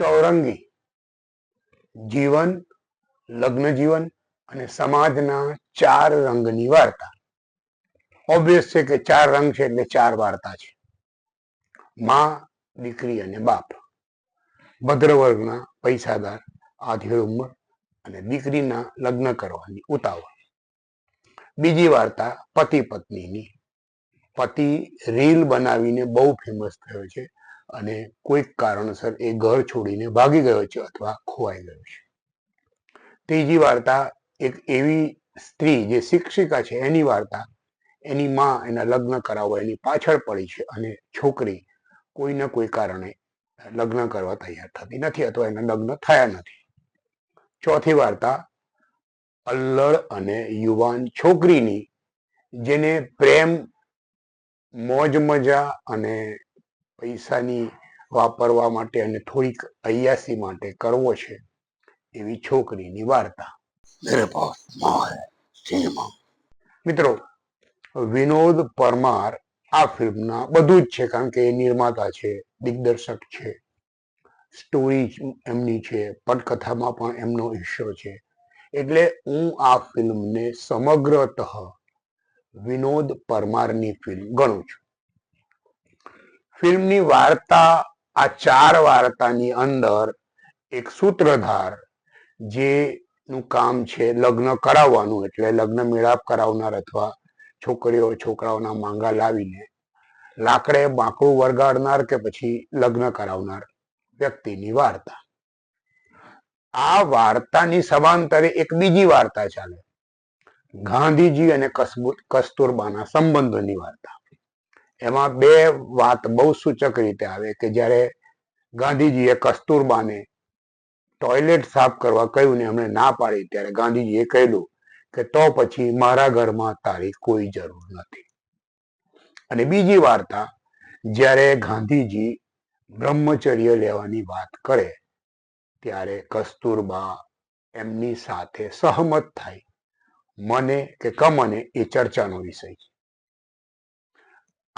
ચૌરંગી. જીવન, લગ્ન જીવન અને સમાજના ચાર રંગની વાર્તા. ઓબ્વિયસ છે કે ચાર રંગ છે એટલે ચાર વાર્તા છે. માં, દીકરી અને બાપ. ભદ્રવર્ગના પૈસાદાર આધેડ ઉંમર અને દીકરીના લગ્ન કરવાની ઉતાવળ. બીજી વાર્તા પતિ પત્નીની પતિ રીલ બનાવીને બહુ ફેમસ થયો છે. અને કોઈક કારણસર એ ઘર છોડીને ભાગી ગયો છે અથવા ખોવાઈ ગયો છે. ત્રીજી વાર્તા એક એવી સ્ત્રી જે શિક્ષિકા છે, એની વાર્તા, એની માં એના લગ્ન કરાવવા એની પાછળ પડી છે અને છોકરી કોઈ ના કોઈ કારણે લગ્ન કરવા તૈયાર થતી નથી અથવા એના લગ્ન થયા નથી. ચોથી વાર્તા, અલ્લડ અને યુવાન છોકરીની જેને પ્રેમ, મોજ મજા અને પૈસાની વાપરવા માટે અને થોડીક અયાસી માટે કરવો છે એવી છોકરીની વાર્તા મિત્રો વિનોદ પરમાર આ ફિલ્મના બધું જ છે કારણ કે એ નિર્માતા છે દિગ્દર્શક છે સ્ટોરી એમની છે પટકથામાં પણ એમનો હિસ્સો છે. એટલે હું આ ફિલ્મને સમગ્રતઃ વિનોદ પરમારની ફિલ્મ ગણું છું. ફિલ્મની વાર્તા, આ ચાર વાર્તાની અંદર એક સૂત્રધાર જે નું કામ છે લગ્ન કરાવવાનું, એટલે લગ્ન મેળાપ કરાવનાર અથવા છોકરીઓ છોકરાઓના માંગા લાવીને લાકડે બાંકડું વરગાડનાર કે પછી લગ્ન કરાવનાર વ્યક્તિની વાર્તા. આ વાર્તાની સમાંતરે એક બીજી વાર્તા ચાલે. ગાંધીજી અને કસ્તુરબાના સંબંધોની વાર્તા. એમાં બે વાત બહુ સૂચક રીતે આવે કે જ્યારે ગાંધીજીએ કસ્તુરબાને ટોયલેટ સાફ કરવા કહ્યું ને એમણે ના પાડી, ત્યારે ગાંધીજીએ કહેલું કે તો પછી મારા ઘરમાં તારી કોઈ જરૂર નથી. અને બીજી વાર્તા, જ્યારે ગાંધીજી બ્રહ્મચર્ય લેવાની વાત કરે, ત્યારે કસ્તુરબા એમની સાથે સહમત થાય. મને કે કમને એ ચર્ચાનો વિષય છે.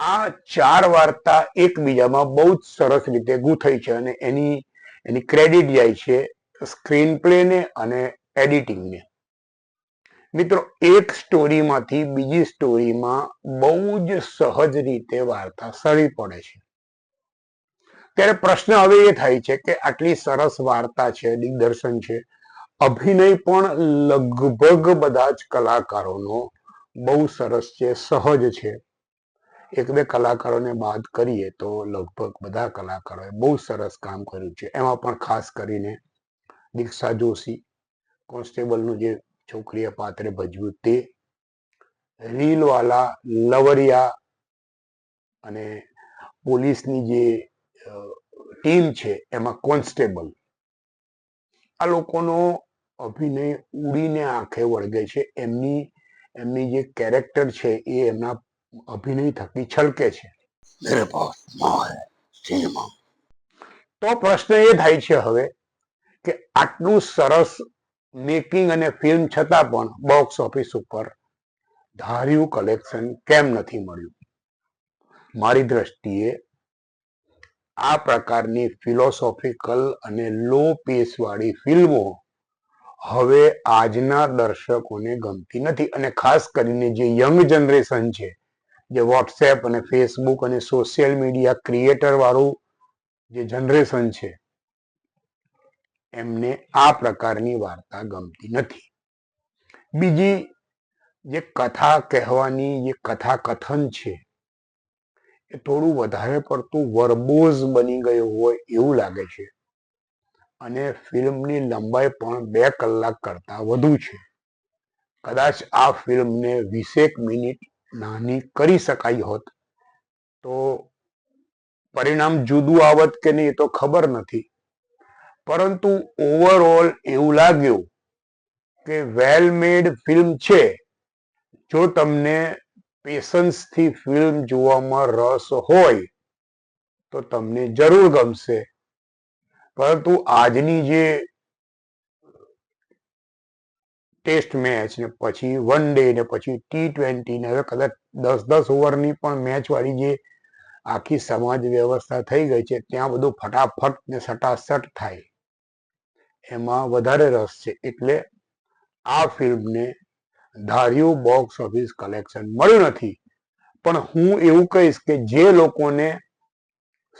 આ ચાર વાર્તા એકબીજામાં બહુ જ સરસ રીતે ગૂંથાઈ છે અને એની એની ક્રેડિટ જાય છે સ્ક્રીન પ્લે ને અને એડિટિંગને. મિત્રો, એક સ્ટોરીમાંથી બીજી સ્ટોરીમાં બહુ જ સહજ રીતે વાર્તા સરી પડે છે. ત્યારે પ્રશ્ન હવે એ થાય છે કે આટલી સરસ વાર્તા છે, દિગ્દર્શન છે, અભિનય પણ લગભગ બધા જ કલાકારોનો બહુ સરસ છે, સહજ છે. એક બે કલાકારોને બાદ કરીએ તો લગભગ બધા કલાકારોએ બહુ સરસ કામ કર્યું છે. એમાં પણ ખાસ કરીને દીક્ષા જોશી, કોન્સ્ટેબલનું જે છોકરીએ પાત્રે ભજવ્યું તે રીલવાલા લવરિયા અને પોલીસની જે ટીમ છે એમાં કોન્સ્ટેબલ. આ લોકોનો અભિનય ઉડીને આંખે વળગે છે. એમની એમની જે કેરેક્ટર છે એ એમના અભિનય થકી છલકે છે. મેરે પાસમાં સિનેમા તો પ્રશ્ન એ થાય છે હવે કે આટલું સરસ મેકિંગ અને ફિલ્મ છતાં પણ બોક્સ ઓફિસ ઉપર ધાર્યું કલેક્શન કેમ નથી મળ્યું? મારી દ્રષ્ટિએ આ પ્રકારની ફિલોસોફિકલ અને લો પેસ વાળી ફિલ્મો હવે આજના દર્શકોને ગમતી નથી અને ખાસ કરીને જે યંગ જનરેશન છે જે વોટ્સએપ અને ફેસબુક અને સોશિયલ મીડિયા ક્રિએટર વાળું જે જનરેશન છે, એમને આ પ્રકારની વાર્તા ગમતી નથી. બીજી જે કથા કહેવાની જે કથા કથન છે, એ થોડું વધારે પડતું વર્બોઝ બની ગયું હોય એવું લાગે છે. અને ફિલ્મની લંબાઈ પણ બે કલાક કરતા વધુ છે. કદાચ આ ફિલ્મને વીસેક મિનિટ નાની કરી શકાઈ હોત, તો પરિણામ જુદું આવત કે નહીં એ તો ખબર નથી. પરંતુ ઓવરઓલ એવું લાગ્યું કે વેલ મેડ ફિલ્મ છે. જો તમને પેશન્સથી ફિલ્મ જોવામાં રસ હોય, તો તમને જરૂર ગમશે. પરંતુ આજની જે ટેસ્ટ મેચ ને પછી વન ડે ને પછી ટી ટ્વેન્ટી ને હવે કદાચ દસ દસ ઓવરની પણ મેચ વાળી જે આખી સમાજ વ્યવસ્થા થઈ ગઈ છે, ત્યાં બધું ફટાફટ ને સટાસટ થાય. એમાં વધારે રસ છે, એટલે આ ફિલ્મને ધાર્યું બોક્સ ઓફિસ કલેક્શન મળ્યું નથી. પણ હું એવું કહીશ કે જે લોકોને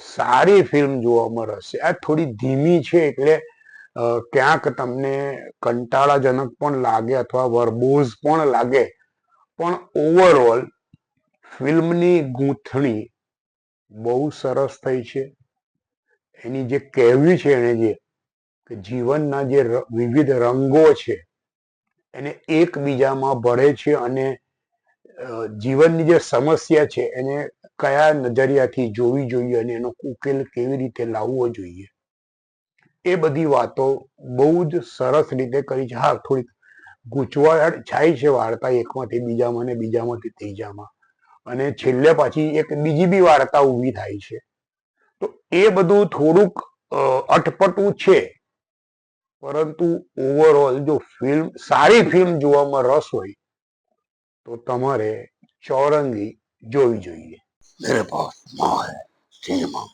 સારી ફિલ્મ જોવામાં રસ છે, આ થોડી ધીમી છે, એટલે ક્યાંક તમને કંટાળાજનક પણ લાગે અથવા વર્બોઝ પણ લાગે, પણ ઓવરઓલ ફિલ્મની ગૂંથણી બહુ સરસ થઈ છે. એની જે કહેવી છે એને જે કે જીવનના જે વિવિધ રંગો છે, એને એકબીજામાં ભળે છે અને જીવનની જે સમસ્યા છે એને કયા નજરિયાથી જોવી જોઈએ અને એનો ઉકેલ કેવી રીતે લાવવો જોઈએ. એ બધી વાતો બહુ જ સરસ રીતે કરી છે. હા, થોડીક ગૂંચવાડ જાય છે વાર્તા એકમાંથી બીજામાં ને બીજામાંથી ત્રીજામાં. અને છેલ્લે પાછી એક બીજી બી વાર્તા ઊભી થાય છે. તો એ બધું થોડુંક અટપટું છે. પરંતુ ઓવરઓલ જો ફિલ્મ સારી ફિલ્મ જોવામાં રસ હોય, તો તમારે ચોરંગી જોવી જોઈએ. સિનેમા